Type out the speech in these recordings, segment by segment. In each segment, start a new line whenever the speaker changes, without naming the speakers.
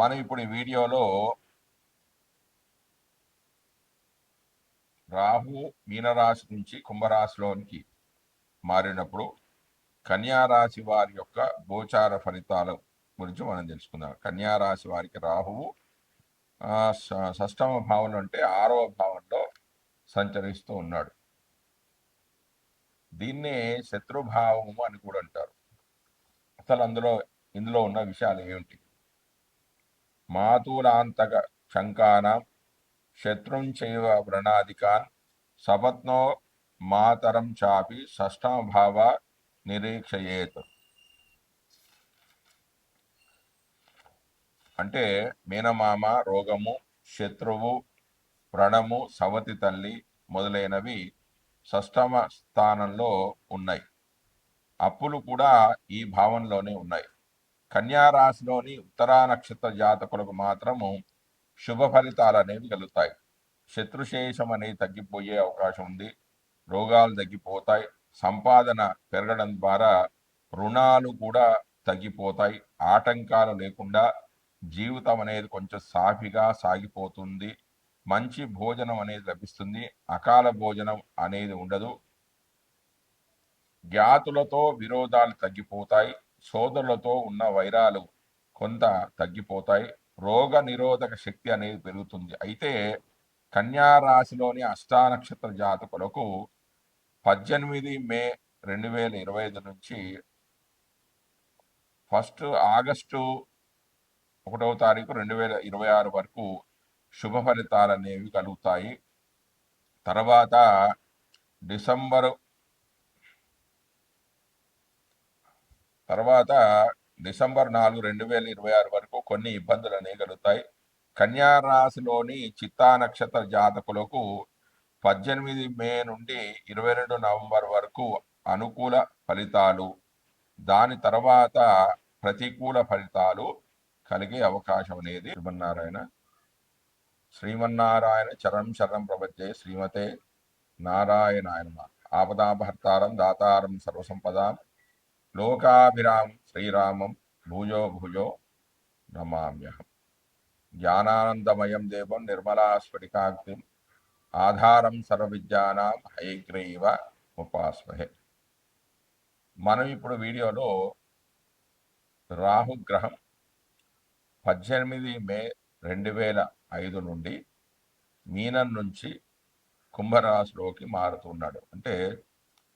మనం ఇప్పుడు ఈ వీడియోలో రాహు మీనరాశి నుంచి కుంభరాశిలోనికి మారినప్పుడు కన్యా రాశి వారి యొక్క గోచార ఫలితాల గురించి మనం తెలుసుకుందాం. కన్యారాశి వారికి రాహువు షష్టమ భావంలో అంటే ఆరవ భావంలో సంచరిస్తూ ఉన్నాడు. దీన్నే శత్రుభావము అని కూడా అంటారు. అసలు అందులో ఇందులో ఉన్న విషయాలు ఏమిటి? మాతూలాంతక శంకానాం శత్రుంచైవ వ్రణాధికాన్ సపత్నో మాతరం చాపి షష్టమభావ నిరీక్షయేత్. అంటే మీనమామ రోగము శత్రువు వ్రణము సవతి తల్లి మొదలైనవి షష్టమ స్థానంలో ఉన్నాయి. అప్పులు కూడా ఈ భావంలోనే ఉన్నాయి. కన్యారాశిలోని ఉత్తరా నక్షత్ర జాతకులకు మాత్రము శుభ ఫలితాలు అనేవి కలుగుతాయి. శత్రుశేషం అనేది తగ్గిపోయే అవకాశం ఉంది. రోగాలు తగ్గిపోతాయి. సంపాదన పెరగడం ద్వారా రుణాలు కూడా తగ్గిపోతాయి. ఆటంకాలు లేకుండా జీవితం అనేది కొంచెం సాఫీగా సాగిపోతుంది. మంచి భోజనం అనేది లభిస్తుంది. అకాల భోజనం అనేది ఉండదు. జ్ఞాతులతో విరోధాలు తగ్గిపోతాయి. సోదరులతో ఉన్న వైరాలు కొంత తగ్గిపోతాయి. రోగ నిరోధక శక్తి అనేది పెరుగుతుంది. అయితే కన్యారాశిలోని అష్టానక్షత్ర జాతకులకు పద్దెనిమిది మే రెండు వేల ఇరవై ఐదు నుంచి ఫస్ట్ ఆగస్టు ఒకటవ తారీఖు రెండు వేల ఇరవై ఆరు వరకు శుభ ఫలితాలు అనేవి కలుగుతాయి. తర్వాత డిసెంబర్ తర్వాత డిసెంబర్ నాలుగు రెండు వేల ఇరవై ఆరు వరకు కొన్ని ఇబ్బందులు అనేవి కలుగుతాయి కన్యా రాశిలోని చిత్తా నక్షత్ర జాతకులకు పద్దెనిమిది మే నుండి ఇరవై రెండు నవంబర్ వరకు అనుకూల ఫలితాలు దాని తర్వాత ప్రతికూల ఫలితాలు కలిగే అవకాశం అనేది శ్రీమన్నారాయణ. శ్రీమన్నారాయణ చరణం శరణం ప్రపంచే శ్రీమతే నారాయణాయన ఆపదాభర్తారం దాతారం సర్వసంపదాం. లోకాభిరామం శ్రీరామం భూజో భుజో నమామ్యహం. జ్ఞానానందమయం దేవం నిర్మలాస్ఫటికాగ్నిం ఆధారం సర్వవిద్యానాం హైగ్రీవ ఉపాస్మహే మనం ఇప్పుడు వీడియోలో రాహుగ్రహం పద్దెనిమిది మే రెండు వేల ఐదు నుండి మీనం నుంచి కుంభరాశిలోకి మారుతున్నాడు అంటే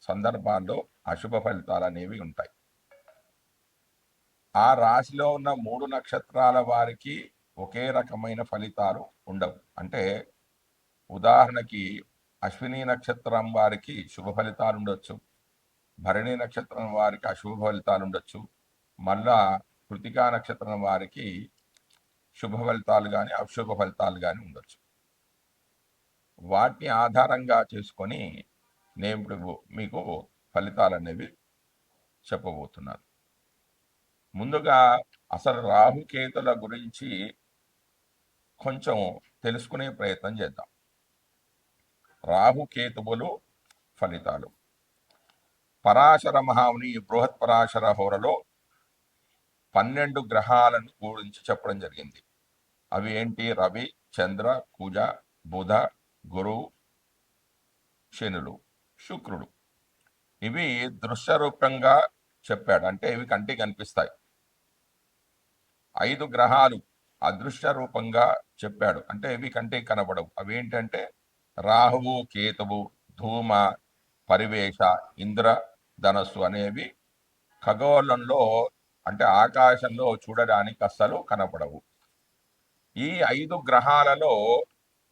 సందర్భాల్లో అశుభ ఫలితాలు అనేవి ఉంటాయి. ఆ రాశిలో ఉన్న మూడు నక్షత్రాల వారికి ఒకే రకమైన ఫలితాలు ఉండవు. అంటే ఉదాహరణకి అశ్విని నక్షత్రం వారికి శుభ ఫలితాలు ఉండొచ్చు. భరణి నక్షత్రం వారికి అశుభ ఫలితాలు ఉండొచ్చు. మళ్ళా కృతికా నక్షత్రం వారికి శుభ ఫలితాలు కానీ అశుభ ఫలితాలు కానీ ఉండొచ్చు. వాటిని ఆధారంగా చేసుకొని నేను ఇప్పుడు మీకు ఫలితాలు అనేవి చెప్పబోతున్నాను. ముందుగా అసలు రాహుకేతుల గురించి కొంచెం తెలుసుకునే ప్రయత్నం చేద్దాం. రాహుకేతువులు ఫలితాలు. పరాశర మహాముని బృహత్ పరాశర హోరలో పన్నెండు గ్రహాలను గురించి చెప్పడం జరిగింది. అవి ఏంటి? రవి చంద్ర కుజ బుధ గురు శనులు. శుక్రుడు. ఇవి దృశ్యరూపంగా చెప్పాడు. అంటే ఇవి కంటికి కనిపిస్తాయి. ఐదు గ్రహాలు అదృశ్య రూపంగా చెప్పాడు. అంటే ఇవి కంటికి కనబడవు. అవి ఏంటంటే రాహువు కేతువు ధూమ పరివేశ ఇంద్ర ధనస్సు అనేవి ఖగోళంలో అంటే ఆకాశంలో చూడడానికి అస్సలు కనపడవు ఈ ఐదు గ్రహాలలో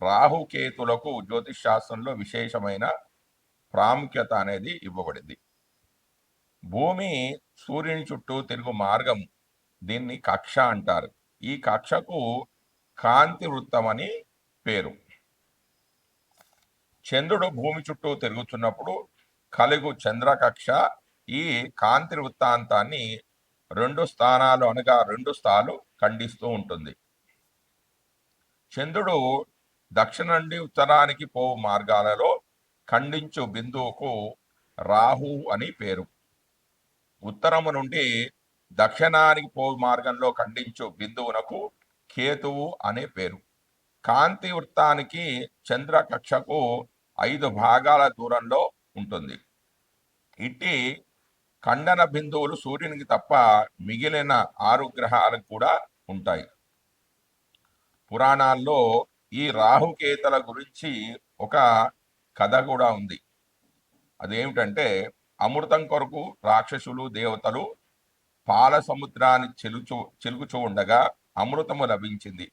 రాహుకేతులకు జ్యోతిష్ శాస్త్రంలో విశేషమైన ప్రాముఖ్యత అనేది ఇవ్వబడింది. భూమి సూర్యుని చుట్టూ తిరుగు మార్గం దీన్ని కక్ష అంటారు. ఈ కక్షకు కాంతి వృత్తం అని పేరు. చంద్రుడు భూమి చుట్టూ తిరుగుతున్నప్పుడు కలుగు చంద్రకక్ష ఈ కాంతి వృత్తాంతాన్ని రెండు స్థానాలు అనగా రెండు స్థాలు ఖండిస్తూ ఉంటుంది. చంద్రుడు దక్షిణ నుండి ఉత్తరానికి పోవు మార్గాలలో ఖండించు బిందువుకు రాహు అని పేరు. ఉత్తరము నుండి దక్షిణానికి పో మార్గంలో ఖండించు బిందువునకు కేతువు అనే పేరు. కాంతి వృత్తానికి చంద్ర కక్షకు ఐదు భాగాల దూరంలో ఉంటుంది. ఇట్టి ఖండన బిందువులు సూర్యునికి తప్ప మిగిలిన ఆరు గ్రహాలకు కూడా ఉంటాయి. పురాణాల్లో ఈ రాహుకేతల గురించి ఒక కథ కూడా ఉంది. అదేమిటంటే అమృతం కొరకు రాక్షసులు దేవతలు పాల సముద్రాన్ని చెలుచు చెలుగుచూ ఉండగా అమృతము లభించింది.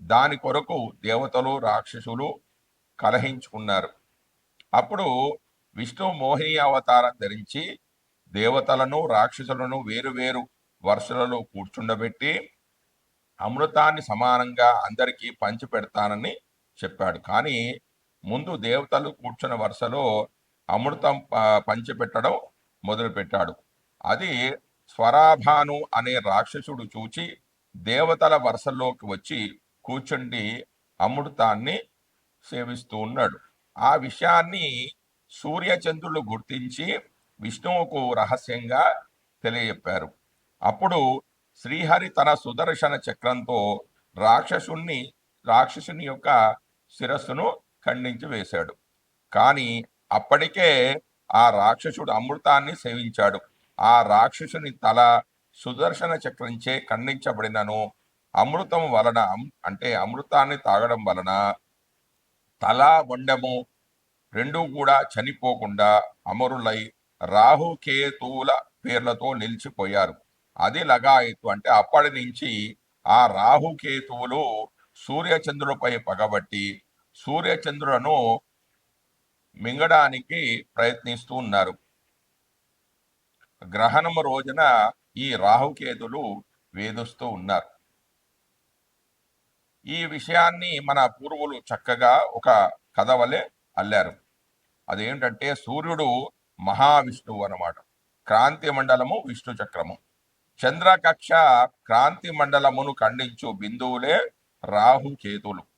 దాని కొరకు దేవతలు రాక్షసులు కలహించుకున్నారు. అప్పుడు విష్ణు మోహిని అవతారం ధరించి దేవతలను రాక్షసులను వేరువేరు వరుసలలో కూర్చుండబెట్టి అమృతాన్ని సమానంగా అందరికీ పంచి పెడతానని చెప్పాడు. కానీ ముందు దేవతలు కూర్చున్న వరుసలో అమృతం ప- పంచిపెట్టడం మొదలుపెట్టాడు. అది స్వరాభాను అనే రాక్షసుడు చూచి దేవతల వరుసల్లోకి వచ్చి కూర్చుండి అమృతాన్ని సేవిస్తూ ఉన్నాడు. ఆ విషయాన్ని సూర్యచంద్రులు గుర్తించి విష్ణువుకు రహస్యంగా తెలియజెప్పారు. అప్పుడు శ్రీహరి తన సుదర్శన చక్రంతో రాక్షసుణ్ణి రాక్షసుని యొక్క శిరస్సును ఖండించి వేశాడు కానీ అప్పటికే ఆ రాక్షసుడు అమృతాన్ని సేవించాడు. ఆ రాక్షసుని తల సుదర్శన చక్రంచే ఖండించబడినను. అమృతం వలన అంటే అమృతాన్ని తాగడం వలన తల వండము రెండూ కూడా చనిపోకుండా అమరులై రాహుకేతువుల పేర్లతో నిలిచిపోయారు. అది లగాయతు అంటే అప్పటి నుంచి ఆ రాహుకేతువులు సూర్యచంద్రులపై పగబట్టి సూర్యచంద్రులను మింగడానికి ప్రయత్నిస్తూ ఉన్నారు. గ్రహణం రోజున ఈ రాహుకేతులు వేధిస్తూ ఉన్నారు. ఈ విషయాన్ని మన పూర్వులు చక్కగా ఒక కథ వలె అల్లారు. అదేంటంటే సూర్యుడు మహావిష్ణువు అన్నమాట. క్రాంతి మండలము విష్ణు చక్రము. చంద్రకక్ష క్రాంతి మండలమును ఖండించు బిందువులే రాహుకేతులు.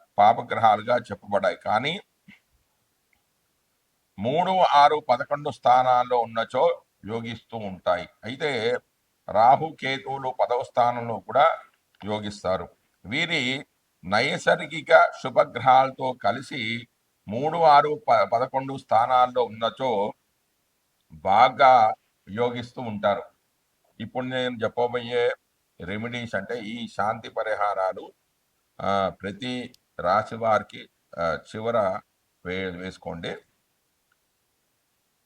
పాపగ్రహాలుగా చెప్పబడాయి కానీ మూడు ఆరు పదకొండు స్థానాల్లో ఉన్నచో యోగిస్తూ ఉంటాయి. అయితే రాహు కేతువులు పదవ స్థానంలో కూడా యోగిస్తారు. వీరి నైసర్గిక శుభగ్రహాలతో కలిసి మూడు ఆరు ప పదకొండు స్థానాల్లో ఉన్నచో బాగా యోగిస్తూ ఉంటారు. ఇప్పుడు నేను చెప్పబోయే రెమెడీస్ అంటే ఈ శాంతి పరిహారాలు ప్రతి రాశి వారికి చివర వే వేసుకోండి.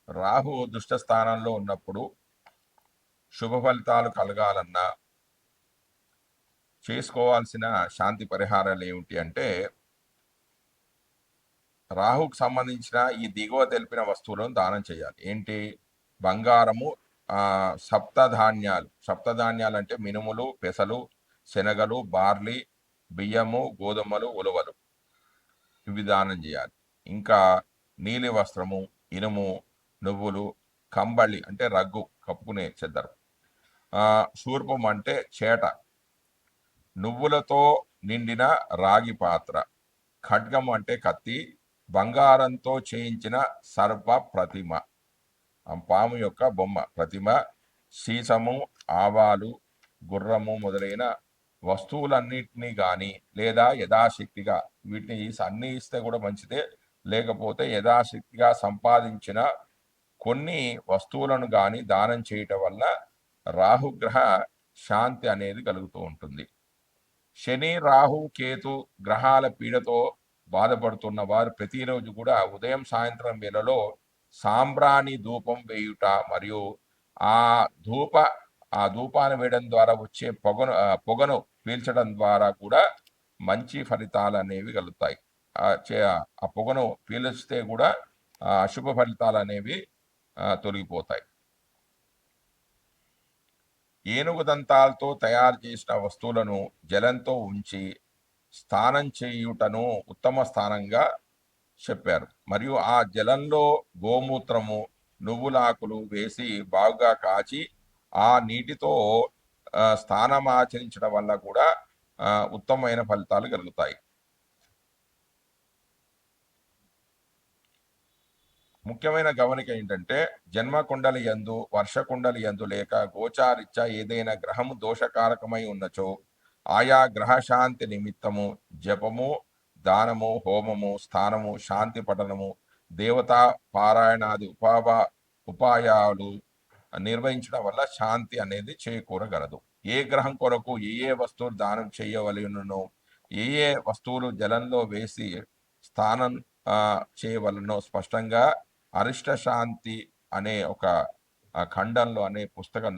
రాహు దుష్ట స్థానంలో ఉన్నప్పుడు శుభ ఫలితాలు కలగాలన్నా చేసుకోవాల్సిన శాంతి పరిహారాలు ఏమిటి అంటే రాహుకు సంబంధించిన ఈ దిగువ తెలిపిన వస్తువులను దానం చేయాలి. ఏంటి? బంగారము సప్తధాన్యాలు సప్తధాన్యాలు. అంటే మినుములు పెసలు శనగలు బార్లీ బియ్యము గోధుమలు ఉలవలు ఇవి దానం చేయాలి. ఇంకా నీలి వస్త్రము ఇనుము నువ్వులు కంబళి అంటే రగ్గు కప్పుకునే చెద్దరు. శూర్పం అంటే చేట. నువ్వులతో నిండిన రాగి పాత్ర. ఖడ్గం అంటే కత్తి. బంగారంతో చేయించిన సర్ప ప్రతిమ. పాము యొక్క బొమ్మ ప్రతిమ. సీసము ఆవాలు గుర్రము మొదలైన వస్తువులన్నిటినీ కానీ లేదా యథాశక్తిగా వీటిని అన్ని ఇస్తే కూడా మంచిదే. లేకపోతే యథాశక్తిగా సంపాదించిన కొన్ని వస్తువులను కానీ దానం చేయటం వల్ల రాహుగ్రహ శాంతి అనేది కలుగుతూ ఉంటుంది. శని రాహు కేతు గ్రహాల పీడతో బాధపడుతున్న వారు ప్రతిరోజు కూడా ఉదయం సాయంత్రం వేళలో సాంబ్రాణి ధూపం వేయుట మరియు ఆ ధూప ఆ ధూపాన్ని వేయడం ద్వారా వచ్చే పొగను పొగను పీల్చడం ద్వారా కూడా మంచి ఫలితాలు అనేవి కలుగుతాయి. ఆ పొగను పీలిస్తే కూడా అశుభ ఫలితాలు అనేవి తొలగిపోతాయి. ఏనుగు దంతాలతో తయారు చేసిన వస్తువులను జలంతో ఉంచి స్నానం చేయుటను ఉత్తమ స్థానంగా చెప్పారు. మరియు ఆ జలంలో గోమూత్రము నువ్వులాకులు వేసి బాగా కాచి ఆ నీటితో స్థానం ఆచరించడం వల్ల కూడా ఉత్తమమైన ఫలితాలు కలుగుతాయి. ముఖ్యమైన గమనిక ఏంటంటే జన్మ కుండలి యందు వర్ష కుండలి యందు లేక గోచారిత్యా ఏదైనా గ్రహము దోషకారకమై ఉన్నచో ఆయా గ్రహ శాంతి నిమిత్తము జపము దానము హోమము స్థానము శాంతి పఠనము దేవతా పారాయణాది ఉపావ ఉపాయాలు నిర్వహించడం వల్ల శాంతి అనేది చేకూరగలదు. ఏ గ్రహం కొరకు ఏ ఏ వస్తువులు దానం చేయవలనో ఏ ఏ వస్తువులు జలంలో వేసి స్థానం ఆ, చేయవలనో స్పష్టంగా అరిష్ట శాంతి అనే ఒక ఖండంలో అనే పుస్తకం